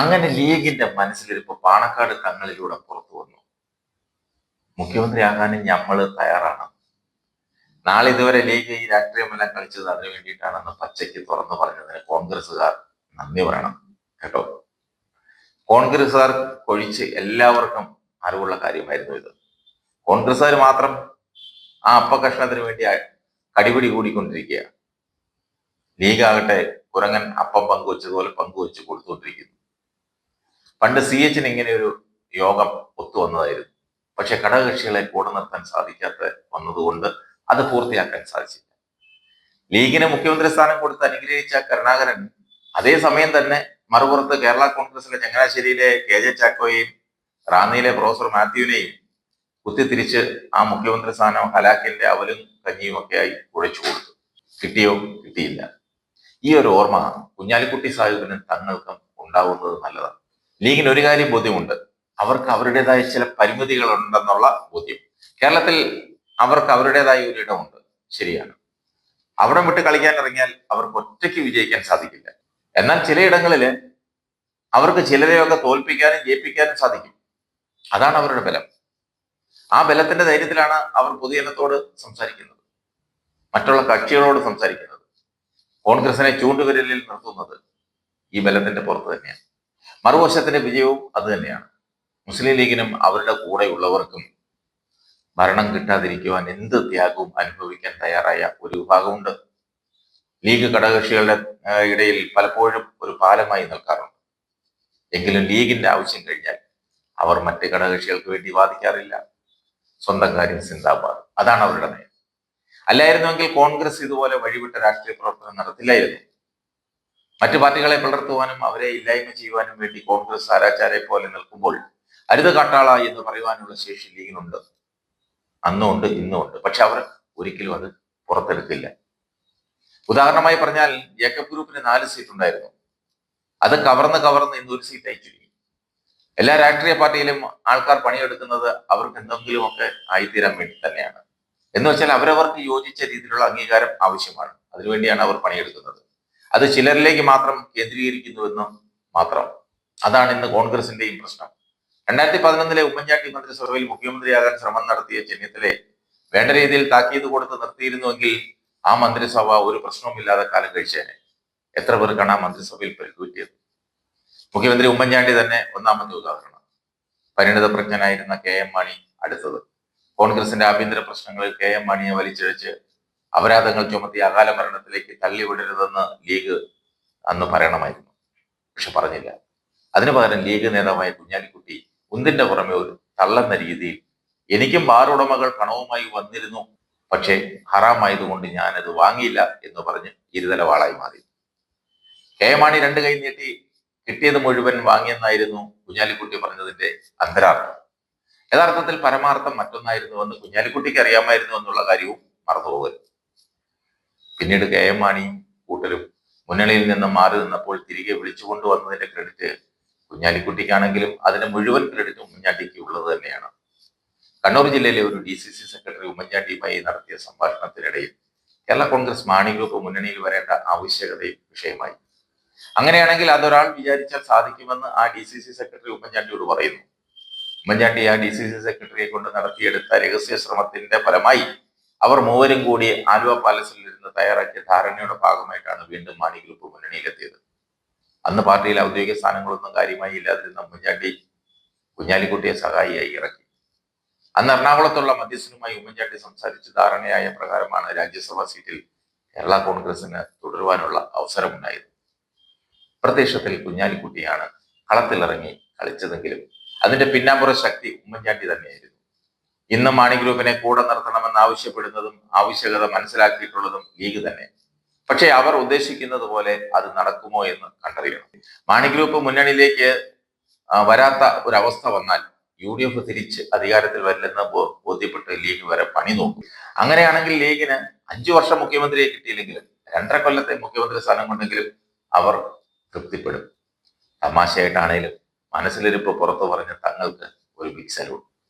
അങ്ങനെ ലീഗിന്റെ മനസ്സിലിരിപ്പ് പാണക്കാട് തങ്ങളിലൂടെ പുറത്തു വന്നു. മുഖ്യമന്ത്രിയാകാനും ഞമ്മൾ തയ്യാറാണ്. നാളെ ഇതുവരെ ലീഗ് ഈ രാഷ്ട്രീയമെല്ലാം കളിച്ചത് അതിനു വേണ്ടിയിട്ടാണെന്ന് പച്ചയ്ക്ക് തുറന്നു പറഞ്ഞതിന് കോൺഗ്രസ്സുകാർ നന്ദി പറയണം കേട്ടോ. കോൺഗ്രസ്സുകാർ കൊഴിച്ച് എല്ലാവർക്കും അറിവുള്ള കാര്യമായിരുന്നു ഇത്. കോൺഗ്രസ്സുകാർ മാത്രം ആ അപ്പ കഷ്ണത്തിന് വേണ്ടി കടിപിടി കൂടിക്കൊണ്ടിരിക്കുക ലീഗാകട്ടെ കുരങ്ങൻ അപ്പം പങ്കുവച്ചതുപോലെ പങ്കുവച്ച് കൊടുത്തുകൊണ്ടിരിക്കുന്നു. പണ്ട് സി എച്ചിന് ഇങ്ങനെ ഒരു യോഗം ഒത്തുവന്നതായിരുന്നു പക്ഷെ ഘടകകക്ഷികളെ കൂടെ നിർത്താൻ സാധിക്കാത്ത വന്നതുകൊണ്ട് അത് പൂർത്തിയാക്കാൻ സാധിച്ചില്ല. ലീഗിന് മുഖ്യമന്ത്രി സ്ഥാനം കൊടുത്ത് അനുഗ്രഹിച്ച കരുണാകരൻ അതേസമയം തന്നെ മറുപുറത്ത് കേരള കോൺഗ്രസിലെ ചങ്ങനാശ്ശേരിയിലെ കെ ജെ ചാക്കോയെയും റാന്നിയിലെ പ്രൊഫസർ മാത്യുവിനെയും കുത്തിത്തിരിച്ച് ആ മുഖ്യമന്ത്രി സ്ഥാനം ഹലാക്കിന്റെ അവലും കഞ്ഞിയും ഒക്കെ ആയി കുഴച്ചു കൊടുത്തു. കിട്ടിയോ? കിട്ടിയില്ല. ഈ ഒരു ഓർമ്മ കുഞ്ഞാലിക്കുട്ടി സാഹിബിനും തങ്ങൾക്കും ഉണ്ടാവുന്നത് നല്ലതാണ്. ലീഗിന് ഒരു കാര്യം ബോധ്യമുണ്ട്. അവർക്ക് അവരുടേതായ ചില പരിമിതികളുണ്ടെന്നുള്ള ബോധ്യം. കേരളത്തിൽ അവർക്ക് അവരുടേതായ ഒരു ഇടമുണ്ട്. ശരിയാണ്. അവിടെ വിട്ട് കളിക്കാൻ ഇറങ്ങിയാൽ അവർക്ക് ഒറ്റയ്ക്ക് വിജയിക്കാൻ സാധിക്കില്ല. എന്നാൽ ചിലയിടങ്ങളിൽ അവർക്ക് ചിലരെയൊക്കെ തോൽപ്പിക്കാനും ജയിപ്പിക്കാനും സാധിക്കും. അതാണ് അവരുടെ ബലം. ആ ബലത്തിന്റെ ധൈര്യത്തിലാണ് അവർ പൊതുജനത്തോട് സംസാരിക്കുന്നത്. മറ്റുള്ള കക്ഷികളോട് സംസാരിക്കുന്നത്. കോൺഗ്രസിനെ ചൂണ്ടുവിരലിൽ നിർത്തുന്നത് ഈ ബലത്തിന്റെ പുറത്ത് തന്നെയാണ്. മറുവശത്തിന്റെ വിജയവും അത് തന്നെയാണ്. മുസ്ലിം ലീഗിനും അവരുടെ കൂടെയുള്ളവർക്കും ഭരണം കിട്ടാതിരിക്കുവാൻ എന്ത് ത്യാഗവും അനുഭവിക്കാൻ തയ്യാറായ ഒരു വിഭാഗമുണ്ട്. ലീഗ് ഘടകകക്ഷികളുടെ ഇടയിൽ പലപ്പോഴും ഒരു പാലമായി നിൽക്കാറുണ്ട്. എങ്കിലും ലീഗിന്റെ ആവശ്യം കഴിഞ്ഞാൽ അവർ മറ്റ് ഘടകകക്ഷികൾക്ക് വേണ്ടി വാദിക്കാറില്ല. സ്വന്തം കാര്യം സിന്ദാബാദ്. അതാണ് അവരുടെ നയം. അല്ലായിരുന്നുവെങ്കിൽ കോൺഗ്രസ് ഇതുപോലെ വഴിവിട്ട രാഷ്ട്രീയ പ്രവർത്തനം നടത്തില്ലായിരുന്നു. മറ്റു പാർട്ടികളെ പിളർത്തുവാനും അവരെ ഇല്ലായ്മ ചെയ്യുവാനും വേണ്ടി കോൺഗ്രസ് ആരാചാരെ പോലെ നിൽക്കുമ്പോൾ അരുത് കാട്ടാള എന്ന് പറയുവാനുള്ള ശേഷി ലീഗിനുണ്ട്. അന്നും ഉണ്ട് ഇന്നും ഉണ്ട് പക്ഷെ അവർ ഒരിക്കലും അത് പുറത്തെടുക്കില്ല. ഉദാഹരണമായി പറഞ്ഞാൽ ജേക്കബ് ഗ്രൂപ്പിന് നാല് സീറ്റ് ഉണ്ടായിരുന്നു. അത് കവർന്ന് കവർന്ന് ഇന്ന് ഒരു സീറ്റ് അയച്ചിരിക്കും എല്ലാ രാഷ്ട്രീയ പാർട്ടിയിലും ആൾക്കാർ പണിയെടുക്കുന്നത് അവർക്ക് എന്തെങ്കിലുമൊക്കെ ആയിത്തീരാൻ വേണ്ടി തന്നെയാണ്. എന്ന് വെച്ചാൽ അവരവർക്ക് യോജിച്ച രീതിയിലുള്ള അംഗീകാരം ആവശ്യമാണ്. അതിനുവേണ്ടിയാണ് അവർ പണിയെടുക്കുന്നത്. അത് ചിലരിലേക്ക് മാത്രം കേന്ദ്രീകരിക്കുന്നുവെന്ന് മാത്രം. അതാണ് ഇന്ന് കോൺഗ്രസിന്റെയും പ്രശ്നം. രണ്ടായിരത്തി പതിനൊന്നിലെ ഉമ്മൻചാണ്ടി മന്ത്രിസഭയിൽ മുഖ്യമന്ത്രിയാകാൻ ശ്രമം നടത്തിയ ചെന്നിത്തലെ വേണ്ട രീതിയിൽ താക്കീത് കൊടുത്ത് നിർത്തിയിരുന്നുവെങ്കിൽ ആ മന്ത്രിസഭ ഒരു പ്രശ്നവുമില്ലാതെ കാലം കഴിച്ചേനെ. എത്ര പേർക്കാണ് ആ മന്ത്രിസഭയിൽ പരിക്കൂറ്റിയത്? മുഖ്യമന്ത്രി ഉമ്മൻചാണ്ടി തന്നെ ഒന്നാമത്തെ ഉദാഹരണം. പരിണിത പ്രജ്ഞനായിരുന്ന കെ എം മാണി അടുത്തത്. കോൺഗ്രസിന്റെ ആഭ്യന്തര പ്രശ്നങ്ങളിൽ കെ എം മാണിയെ വലിച്ചിഴച്ച് അപരാധങ്ങൾ ചുമത്തി അകാല മരണത്തിലേക്ക് തള്ളിവിടരുതെന്ന് ലീഗ് അന്ന് പറയണമായിരുന്നു. പക്ഷെ പറഞ്ഞില്ല. അതിനു പകരം ലീഗ് നേതാവായ കുഞ്ഞാലിക്കുട്ടി ഉന്തിന്റെ പുറമെ ഒരു തള്ളെന്ന രീതിയിൽ എനിക്കും ബാറുടമകൾ പണവുമായി വന്നിരുന്നു. പക്ഷേ ഹറാമായതുകൊണ്ട് ഞാനത് വാങ്ങിയില്ല എന്ന് പറഞ്ഞ് ഇരുതലവാളായി മാറി. കെ മാണി രണ്ട് കൈ നീട്ടി കിട്ടിയത് മുഴുവൻ വാങ്ങിയെന്നായിരുന്നു കുഞ്ഞാലിക്കുട്ടി പറഞ്ഞതിന്റെ അന്തരാർത്ഥം. യഥാർത്ഥത്തിൽ പരമാർത്ഥം മറ്റൊന്നായിരുന്നുവെന്ന് കുഞ്ഞാലിക്കുട്ടിക്ക് അറിയാമായിരുന്നു എന്നുള്ള കാര്യവും മറന്നുപോകരുത്. പിന്നീട് കെ എം മാണിയും കൂട്ടരും മുന്നണിയിൽ നിന്ന് മാറി നിന്നപ്പോൾ തിരികെ വിളിച്ചു കൊണ്ടുവന്നതിന്റെ ക്രെഡിറ്റ് കുഞ്ഞാലിക്കുട്ടിക്കാണെങ്കിലും അതിന് മുഴുവൻ ക്രെഡിറ്റ് ഉമ്മൻചാണ്ടിക്ക് ഉള്ളത് തന്നെയാണ്. കണ്ണൂർ ജില്ലയിലെ ഒരു ഡി സി സി സെക്രട്ടറി ഉമ്മൻചാണ്ടിയുമായി നടത്തിയ സംഭാഷണത്തിനിടയിൽ കേരള കോൺഗ്രസ് മാണി ഗ്രൂപ്പ് മുന്നണിയിൽ വരേണ്ട ആവശ്യകതയും വിഷയമായി. അങ്ങനെയാണെങ്കിൽ അതൊരാൾ വിചാരിച്ചാൽ സാധിക്കുമെന്ന് ആ ഡി സി സി സെക്രട്ടറി ഉമ്മൻചാണ്ടിയോട് പറയുന്നു. ഉമ്മൻചാണ്ടി ആ ഡി സി സി സെക്രട്ടറിയെ കൊണ്ട് നടത്തിയെടുത്ത രഹസ്യ ശ്രമത്തിന്റെ ഫലമായി അവർ മൂവരും കൂടി ആലുവ പാലസിൽ തയ്യാറാക്കിയ ധാരണയുടെ ഭാഗമായിട്ടാണ് വീണ്ടും മാണി ഗ്രൂപ്പ് മുന്നണിയിലെത്തിയത്. അന്ന് പാർട്ടിയിൽ ഔദ്യോഗിക സ്ഥാനങ്ങളൊന്നും കാര്യമായി ഇല്ലാതിരുന്ന ഉമ്മൻചാണ്ടി കുഞ്ഞാലിക്കുട്ടിയെ സഹായിയായി ഇറക്കി. അന്ന് എറണാകുളത്തുള്ള മധ്യസ്ഥനുമായി ഉമ്മൻചാണ്ടി സംസാരിച്ച് ധാരണയായ പ്രകാരമാണ് രാജ്യസഭാ സീറ്റിൽ കേരള കോൺഗ്രസിന് തുടരുവാനുള്ള അവസരമുണ്ടായത്. പ്രത്യക്ഷത്തിൽ കുഞ്ഞാലിക്കുട്ടിയാണ് കളത്തിലിറങ്ങി കളിച്ചതെങ്കിലും അതിന്റെ പിന്നാമ്പുറ ശക്തി ഉമ്മൻചാണ്ടി തന്നെയായിരുന്നു. ഇന്ന് മാണി ഗ്രൂപ്പിനെ കൂടെ നിർത്തണമെന്ന് ആവശ്യപ്പെടുന്നതും ആവശ്യകത മനസ്സിലാക്കിയിട്ടുള്ളതും ലീഗ് തന്നെ. പക്ഷേ അവർ ഉദ്ദേശിക്കുന്നത് പോലെ അത് നടക്കുമോ എന്ന് കണ്ടറിയണം. മാണി ഗ്രൂപ്പ് മുന്നണിയിലേക്ക് വരാത്ത ഒരവസ്ഥ വന്നാൽ യു ഡി എഫ് തിരിച്ച് അധികാരത്തിൽ വരില്ലെന്ന് ബോധ്യപ്പെട്ട് ലീഗ് വരെ പണി നോക്കും. അങ്ങനെയാണെങ്കിൽ ലീഗിന് അഞ്ചു വർഷം മുഖ്യമന്ത്രിയെ കിട്ടിയില്ലെങ്കിലും രണ്ടര കൊല്ലത്തെ മുഖ്യമന്ത്രി സ്ഥാനം കൊണ്ടെങ്കിലും അവർ തൃപ്തിപ്പെടും. തമാശയായിട്ടാണേലും മനസ്സിലിരിപ്പ് പുറത്തു പറഞ്ഞ തങ്ങൾക്ക് ഒരു ബിഗ് സലൂട്ട്